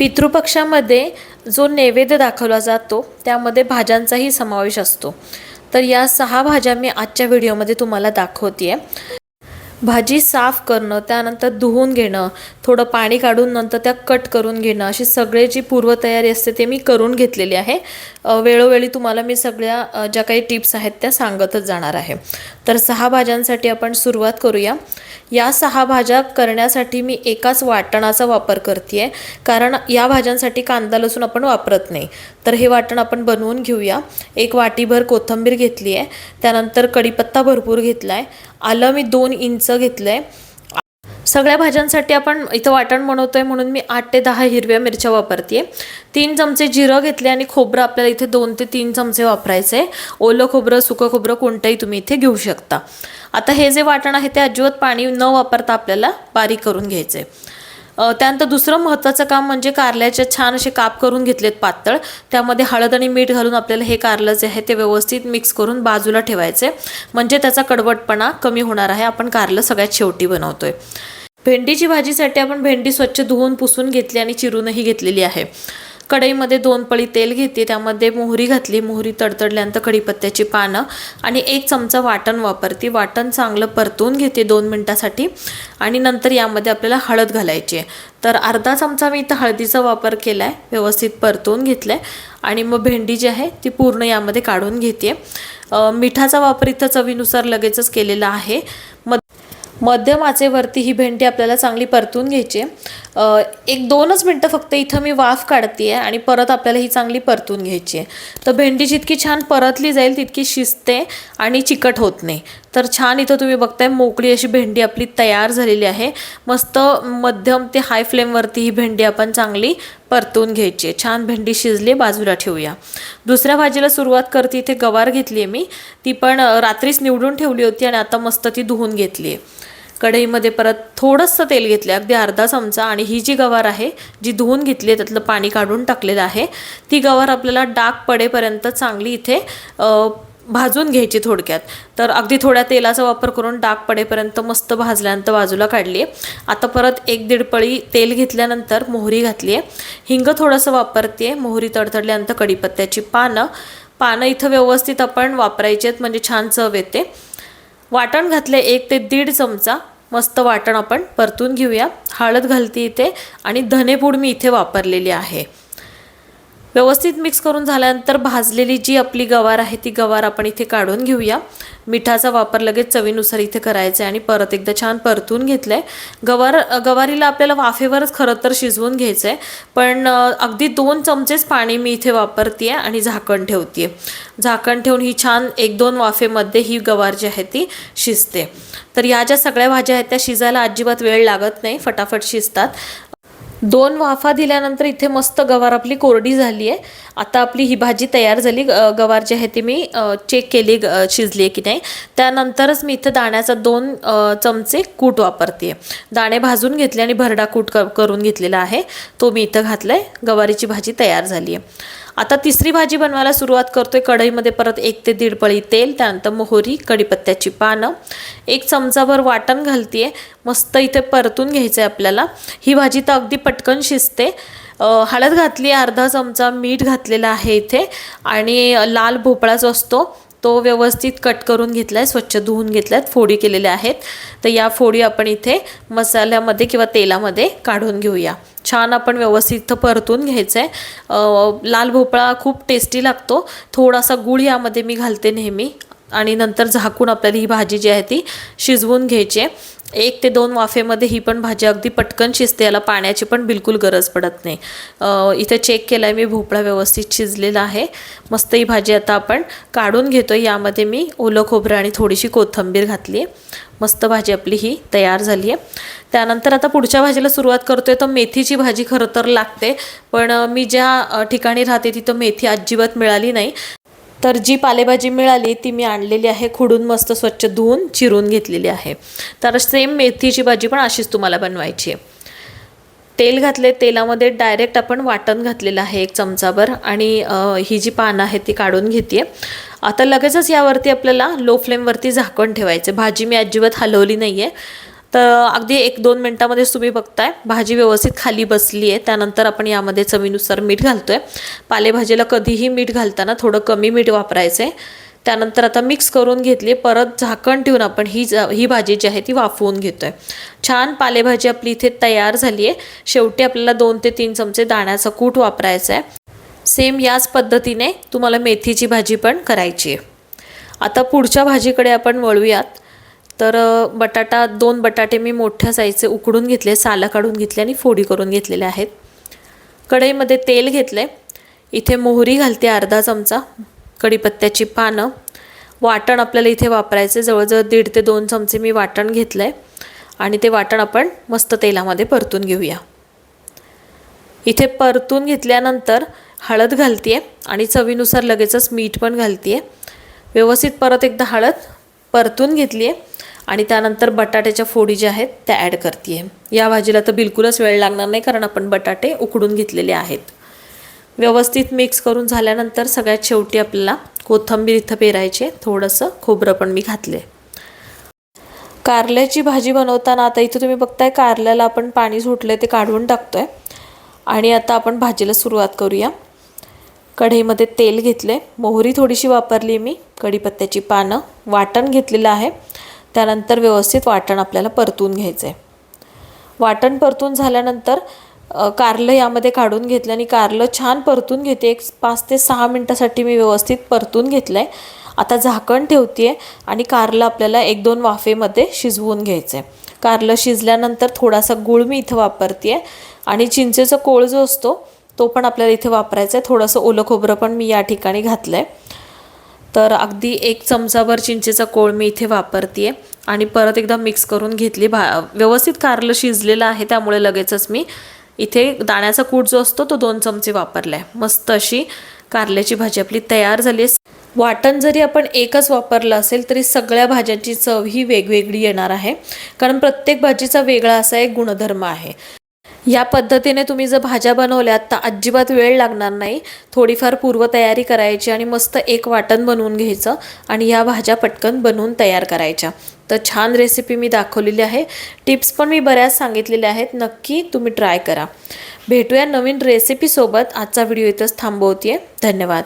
पितृपक्षामध्ये जो नैवेद्य दाखवला जातो त्यामध्ये भाज्यांचाही समावेश असतो. तर या सहा भाज्या मी आजच्या व्हिडिओमध्ये तुम्हाला दाखवते आहे भाजी साफ करणं त्यानंतर धुवून घेणं थोडं पाणी काढून नंतर त्या कट करून घेणं अशी सगळे जी पूर्वतयारी असते ते मी करून घेतलेली आहे. वेळोवेळी तुम्हाला मी सगळ्या ज्या काही टिप्स आहेत त्या सांगतच जाणार आहे. तर सहा भाज्यांसाठी आपण सुरुवात करूया. या सहा भाज्या करण्यासाठी मी एकाच वाटणाचा वापर करते आहे कारण या भाज्यांसाठी कांदा लसूण आपण वापरत नाही. तर हे वाटण आपण बनवून घेऊया. एक वाटीभर कोथिंबीर घेतली आहे त्यानंतर कढीपत्ता भरपूर घेतला आहे आलं मी दोन इंच घेतलं आहे सगळ्या भाज्यांसाठी आपण इथं वाटण बनवतोय म्हणून मी आठ ते दहा हिरव्या मिरच्या वापरते तीन चमचे जिरं घेतले आणि खोबरं आपल्याला इथे दोन ते तीन चमचे वापरायचे आहे ओलं खोबरं सुकं खोबरं कोणतंही तुम्ही इथे घेऊ शकता. आता हे जे वाटण आहे ते अजिबात पाणी न वापरता आपल्याला बारीक करून घ्यायचं आहे त्यानंतर दुसरं महत्त्वाचं काम म्हणजे कारल्याचे छान असे काप करून घेतलेत पातळ. त्यामध्ये हळद आणि मीठ घालून आपल्याला हे कारलं जे आहे ते व्यवस्थित मिक्स करून बाजूला ठेवायचे. म्हणजे त्याचा कडवटपणा कमी होणार आहे. आपण कारलं सगळ्यात शेवटी बनवतोय. भेंडीची भाजीसाठी आपण भेंडी स्वच्छ धुवून पुसून घेतली आणि चिरूनही घेतलेली आहे. कढईमध्ये दोन पळी तेल घेते त्यामध्ये मोहरी घातली मोहरी तडतडल्यानंतर कढीपत्त्याची पानं आणि एक चमचा वाटण वापरते. वाटण चांगलं परतून घेते दोन मिनटासाठी आणि नंतर यामध्ये आपल्याला हळद घालायची आहे. तर अर्धा चमचा मी इथं हळदीचा वापर केला आहे व्यवस्थित परतून घेतलं आहे आणि मग भेंडी जी आहे ती पूर्ण यामध्ये काढून घेते. मिठाचा वापर इथं चवीनुसार लगेचच केलेला आहे. मध्यम आचेवरती ही भेंडी आपल्याला चांगली परतून घ्यायची आहे. एक दोनच मिनटं फक्त इथं मी वाफ काढते आहे आणि परत आपल्याला ही चांगली परतून घ्यायची आहे तर भेंडी जितकी छान परतली जाईल तितकी शिजते आणि चिकट होत नाही तर छान इथं तुम्ही बघताय मोकळी अशी भेंडी आपली तयार झालेली आहे. मस्त मध्यम ते हाय फ्लेमवरती ही भेंडी आपण चांगली परतून घ्यायची आहे. छान भेंडी शिजली बाजूला ठेवूया. दुसऱ्या भाजीला सुरुवात करते इथे गवार घेतली आहे मी. ती पण रात्रीच निवडून ठेवली होती आणि आता मस्त ती धुवून घेतली आहे कढईमध्ये परत थोडंसं तेल घेतलं अगदी अर्धा चमचा. आणि ही जी गवार आहे जी धुवून घेतली आहे त्यातलं पाणी काढून टाकलेलं आहे ती गवार आपल्याला डाग पडेपर्यंत चांगली इथे भाजून घ्यायची थोडक्यात. तर अगदी थोड्या तेलाचा वापर करून डाग पडेपर्यंत मस्त भाजल्यानंतर बाजूला काढली आहे आता परत एक दीड पळी तेल घेतल्यानंतर मोहरी घातली आहे हिंग थोडंसं वापरते मोहरी तडतडल्यानंतर कढीपत्त्याची पानं. पानं इथं व्यवस्थित आपण वापरायची आहेत म्हणजे छान चव येते. वाटण घातले एक ते दीड चमचा. मस्त वाटण आपण परतून घेऊया. हळद घालते इथे आणि धनेपूड मी इथे वापरलेली आहे. व्यवस्थित मिक्स करून झाल्यानंतर भाजलेली जी आपली गवार आहे ती गवार आपण इथे काढून घेऊया. मिठाचा वापर लगेच चवीनुसार इथे करायचा आहे आणि परत एकदा छान परतून घेतलं आहे गवार गवारीला आपल्याला वाफेवरच खरं तर शिजवून घ्यायचं आहे पण अगदी दोन चमचेच पाणी मी इथे वापरते आणि झाकण ठेवते झाकण ठेवून ही छान एक दोन वाफेमध्ये ही गवार जी आहे ती शिजते. तर या ज्या सगळ्या भाज्या आहेत त्या शिजायला अजिबात वेळ लागत नाही फटाफट शिजतात. दोन वाफा दिल्यानंतर इथे मस्त गवार आपली कोरडी झाली आहे आता आपली ही भाजी तयार झाली. गवार जी आहे ती मी चेक केली शिजली आहे की नाही. त्यानंतरच मी इथं दाण्याचा दोन चमचे कूट वापरते दाणे भाजून घेतले आणि भरडा कूट क करून घेतलेला आहे. तो मी इथं घातला आहे गवारीची भाजी तयार झाली आहे आता तिसरी भाजी बनवायला सुरुवात करतोय. कढईमध्ये परत एक ते दीड पळी तेल त्यानंतर मोहरी कढीपत्त्याची पानं. एक चमचाभर वाटण घालतीये. मस्त इथे परतून घ्यायचं आहे आपल्याला. ही भाजी तर अगदी पटकन शिजते. हळद घातली आहे अर्धा चमचा मीठ घातलेला आहे इथे. आणि लाल भोपळा जो असतो तो व्यवस्थित कट करून घेतला आहे स्वच्छ धुवून घेतला आहेत फोडी केलेल्या आहेत. तर या फोडी आपण इथे मसाल्यामध्ये किंवा तेलामध्ये काढून घेऊया. छान आपण व्यवस्थित परतून घ्यायचं आहे लाल भोपळा खूप टेस्टी लागतो. थोडासा गुळ यामध्ये मी घालते नेहमी. आणि नंतर झाकून आपल्याला ही भाजी जी आहे ती शिजवून घ्यायची आहे. एक ते दोन वाफेमध्ये ही पण भाजी अगदी पटकन शिजते याला पाण्याची पण बिलकुल गरज पडत नाही. इथे चेक केला आहे मी भोपळा व्यवस्थित शिजलेला आहे. मस्त ही भाजी आता आपण काढून घेतो यामध्ये मी ओलं खोबरं आणि थोडीशी कोथिंबीर घातली आहे. मस्त भाजी आपली ही तयार झाली आहे. त्यानंतर आता पुढच्या भाजीला सुरुवात करतोय. तर मेथीची भाजी खरं तर लागते पण मी ज्या ठिकाणी राहते तिथं मेथी अजिबात मिळाली नाही. तर जी पालेभाजी मिळाली ती मी आणलेली आहे. खुडून मस्त स्वच्छ धुवून चिरून घेतलेली आहे. तर सेम मेथीची भाजी पण अशीच तुम्हाला बनवायची आहे. तेल घातले तेलामध्ये डायरेक्ट आपण वाटण घातलेलं आहे एक चमचाभर आणि ही जी पानं आहेत ती काढून घेते आता लगेचच यावरती आपल्याला लो फ्लेमवरती झाकण ठेवायचं भाजी मी अजिबात हलवली नाही आहे तर अगदी एक दोन मिनटामध्येच तुम्ही बघताय. भाजी व्यवस्थित खाली बसली आहे. त्यानंतर आपण यामध्ये चवीनुसार मीठ घालतोय. पालेभाजीला कधीही मीठ घालताना थोडं कमी मीठ वापरायचं आहे त्यानंतर आता मिक्स करून घेतली. परत झाकण ठेवून आपण ही जा ही भाजी जी आहे ती वाफवून घेतोय. छान पालेभाजी आपली इथे तयार झाली आहे. शेवटी आपल्याला दोन ते तीन चमचे दाण्याचा कूट वापरायचा आहे. सेम याच पद्धतीने तुम्हाला मेथीची भाजी पण करायची आहे. आता पुढच्या भाजीकडे आपण वळूयात. तर बटाटा दोन बटाटे मी मोठ्या साईजचे उकडून घेतले सालं काढून घेतले आणि फोडी करून घेतलेले आहेत. कढईमध्ये तेल घेतले इथे मोहरी घालते अर्धा चमचा कढीपत्त्याची पानं. वाटण आपल्याला इथे वापरायचे जवळजवळ दीड ते दोन चमचे मी वाटण घेतलं आहे आणि ते वाटण आपण मस्त तेलामध्ये परतून घेऊया. इथे परतून घेतल्यानंतर हळद घालते आणि चवीनुसार लगेचच मीठ पण घालते व्यवस्थित परत एकदा हळद परतून घेतली आहे आणि त्यानंतर बटाट्याच्या फोडी ज्या आहेत त्या ॲड करते आहे या भाजीला तर बिलकुलच वेळ लागणार नाही कारण आपण बटाटे उकडून घेतलेले आहेत. व्यवस्थित मिक्स करून झाल्यानंतर सगळ्यात शेवटी आपल्याला कोथिंबीर इथं पेरायचे थोडंसं खोबरं पण मी घातले कारल्याची भाजी बनवताना आता इथं तुम्ही बघताय कारल्याला आपण पाणी सुटलं ते काढून टाकतोय. आणि आता आपण भाजीला सुरुवात करूया. कढईमध्ये तेल घेतले मोहरी थोडीशी वापरली मी. कढीपत्त्याची पानं. वाटण घेतलेलं आहे. त्यानंतर व्यवस्थित वाटण आपल्याला परतून घ्यायचं आहे वाटण परतून झाल्यानंतर कारलं यामध्ये काढून घेतलं आणि कारलं छान परतून घेते. एक पाच ते सहा मिनटासाठी मी व्यवस्थित परतून घेतलं आहे आता झाकण ठेवते आहे आणि कारलं आपल्याला एक दोन वाफेमध्ये शिजवून घ्यायचं आहे कारलं शिजल्यानंतर थोडासा गूळ मी इथं वापरते आहे आणि चिंचेचा कोळ जो असतो तो पण आपल्याला इथे वापरायचा आहे थोडंसं ओलं खोबरं पण मी या ठिकाणी घातलं आहे तर अगदी एक चमचाभर चिंचेचा कोळ मी इथे वापरते आणि परत एकदा मिक्स करून घेतली. भा व्यवस्थित कारलं शिजलेलं आहे त्यामुळे लगेचच मी इथे दाण्याचा कूट जो असतो तो दोन चमचे वापरला आहे मस्त अशी कारल्याची भाजी आपली तयार झाली आहे. वाटण जरी आपण एकच वापरलं असेल तरी सगळ्या भाज्यांची चव ही वेगवेगळी येणार आहे. कारण प्रत्येक भाजीचा वेगळा असा एक गुणधर्म आहे. या पद्धतीने तुम्ही जर भाज्या बनवल्यात तर अजिबात वेळ लागणार नाही. थोडीफार पूर्वतयारी करायची आणि मस्त एक वाटण बनवून घ्यायचं आणि या भाज्या पटकन बनवून तयार करायच्या. तर छान रेसिपी मी दाखवलेली आहे. टिप्स पण मी बऱ्याच सांगितलेल्या आहेत. नक्की तुम्ही ट्राय करा. भेटूया नवीन रेसिपीसोबत आजचा व्हिडिओ इथंच थांबवते धन्यवाद.